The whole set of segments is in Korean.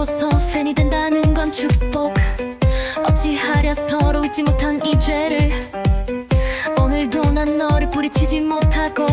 보고서 팬이 된다는 건 축복. 어찌하랴 서로 잊지 못한 이 죄를. 오늘도 난 너를 뿌리치지 못하고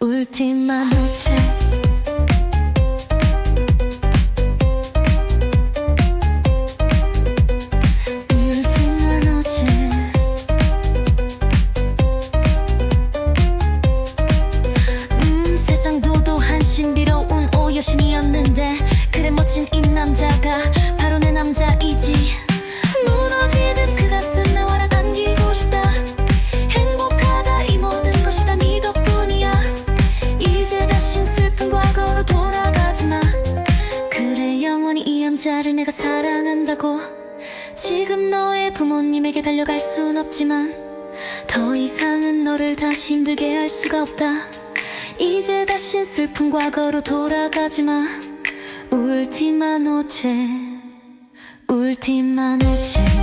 울티마 노체. 울티마 노체. 음 세상 도 도한 신비로운 오여신이었는데 그래 멋진 이 남자가 바로 내 남자이 남자를 내가 사랑한다고. 지금 너의 부모님에게 달려갈 순 없지만 더 이상은 너를 다시 힘들게 할 수가 없다. 이제 다신 슬픈 과거로 돌아가지마. 울티마 노체 울티마 노체